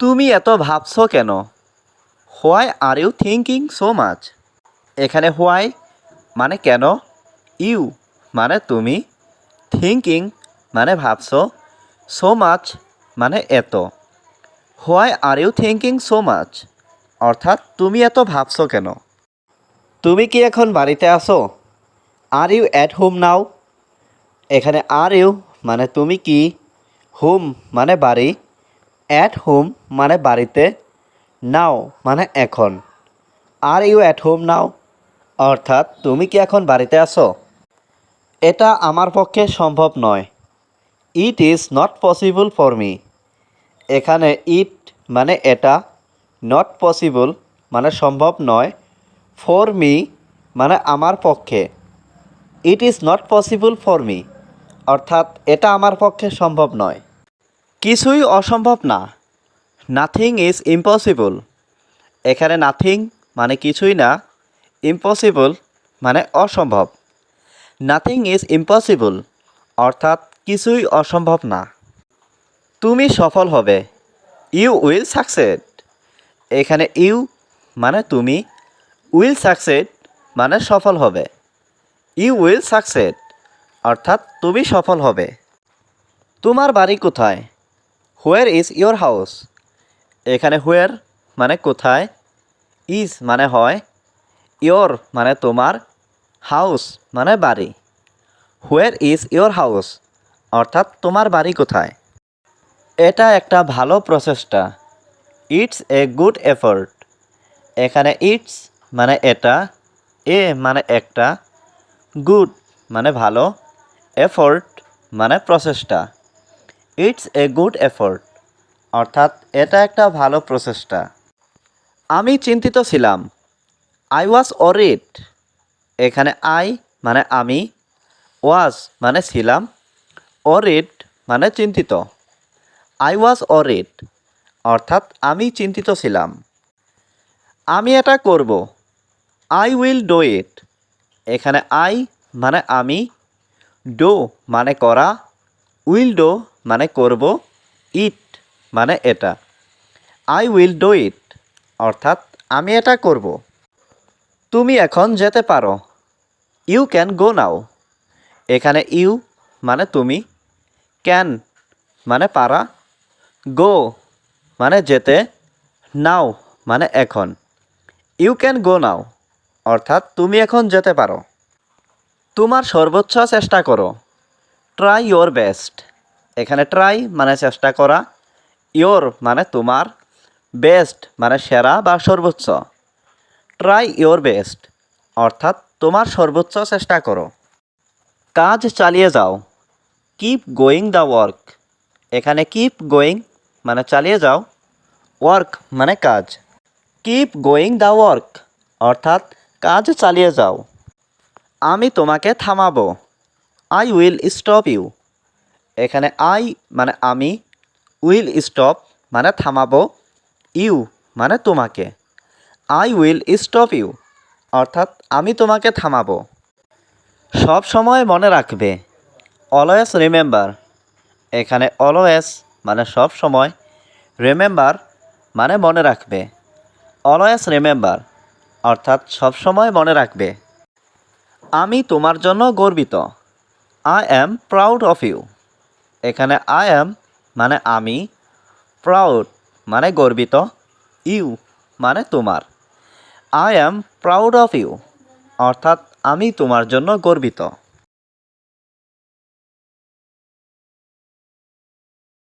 তুমি এত ভাবছ কেন? Why are you thinking so much? এখানে হোয়াই মানে কেন? ইউ মানে তুমি? থিঙ্কিং মানে ভাবছ? সো মাচ মানে এত? Why are you thinking so much? অর্থাৎ তুমি এত ভাবছ কেন? তুমি কি এখন বাড়িতে আসো are you at home now? এখানে আর ইউ মানে তুমি কি? হোম মানে বাড়ি? অ্যাট হোম মানে বাড়িতে নাও মানে এখন। Are you at home now অর্থাৎ তুমি কি এখন বাড়িতে আসো এটা আমার পক্ষে সম্ভব নয়। It is not possible for me এখানে ইট মানে এটা নট পসিবল মানে সম্ভব নয়। ফর মি মানে আমার পক্ষে। It is not possible for me অর্থাৎ এটা আমার পক্ষে সম্ভব নয়। কিছুই অসম্ভব না। নাথিং ইজ ইম্পসিবল এখানে নাথিং মানে কিছুই না। ইম্পসিবল মানে অসম্ভব। নাথিং ইজ ইম্পসিবল অর্থাৎ কিছুই অসম্ভব না। তুমি সফল হবে। ইউ উইল সাকসেড এখানে ইউ মানে তুমি। উইল সাকসেড মানে সফল হবে। ইউ উইল সাকসেড অর্থাৎ তুমি সফল হবে। তোমার বাড়ি কোথায়? হোয়ার ইজ ইয়োর হাউস এখানে হোয়ার মানে কোথায় ইজ মানে হয় ইয়োর মানে তোমার হাউস মানে বাড়ি। হোয়ার ইজ ইয়োর হাউস অর্থাৎ তোমার বাড়ি কোথায়। এটা একটা ভালো প্রচেষ্টা। ইটস এ গুড এফর্ট এখানে ইটস মানে এটা এ মানে একটা গুড মানে ভালো এফোর্ট মানে প্রচেষ্টা। ইটস এ গুড এফোর্ট অর্থাৎ এটা একটা ভালো প্রচেষ্টা। আমি চিন্তিত ছিলাম। আই ওয়াজ অরিড এখানে আই মানে আমি। ওয়াজ মানে ছিলাম। অরিড মানে চিন্তিত। আই ওয়াজ অরিড অর্থাৎ আমি চিন্তিত ছিলাম। আমি এটা করব। আই উইল ডো ইট এখানে আই মানে আমি। ডো মানে করা। উইল ডো মানে করব ইট মানে এটা। আই উইল ডো ইট অর্থাৎ আমি এটা করব। তুমি এখন যেতে পারো। ইউ ক্যান গো নাও এখানে ইউ মানে তুমি। ক্যান মানে পারা। গো মানে যেতে। নাও মানে এখন। ইউ ক্যান গো নাও অর্থাৎ তুমি এখন যেতে পারো। তোমার সর্বোচ্চ চেষ্টা করো। ট্রাই ইয়োর বেস্ট এখানে ট্রাই মানে চেষ্টা করা ইয়োর মানে তোমার বেস্ট মানে সেরা বা সর্বোচ্চ। ট্রাই ইয়োর বেস্ট অর্থাৎ তোমার সর্বোচ্চ চেষ্টা করো। কাজ চালিয়ে যাও। কিপ গোয়িং দ্য ওয়ার্ক এখানে কিপ গোয়িং মানে চালিয়ে যাও। ওয়ার্ক মানে কাজ। কিপ গোয়িং দ্য ওয়ার্ক অর্থাৎ কাজ চালিয়ে যাও। আমি তোমাকে থামাবো। আই উইল স্টপ ইউ এখানে আই মানে আমি উইল স্টপ মানে থামাবো ইউ মানে তোমাকে। আই উইল স্টপ ইউ অর্থাৎ আমি তোমাকে থামাবো। সব সময় মনে রাখবে অলওয়েজ রিমেম্বার এখানে অলওয়েজ মানে সব সময় রিমেম্বার মানে মনে রাখবে অলওয়েজ রিমেম্বার অর্থাৎ সব সময় মনে রাখবে। আমি তোমার জন্য গর্বিত I am proud of you এখানে আই অ্যাম মানে আমি প্রাউড মানে গর্বিত ইউ মানে তোমার। I am proud of you অর্থাৎ আমি তোমার জন্য গর্বিত।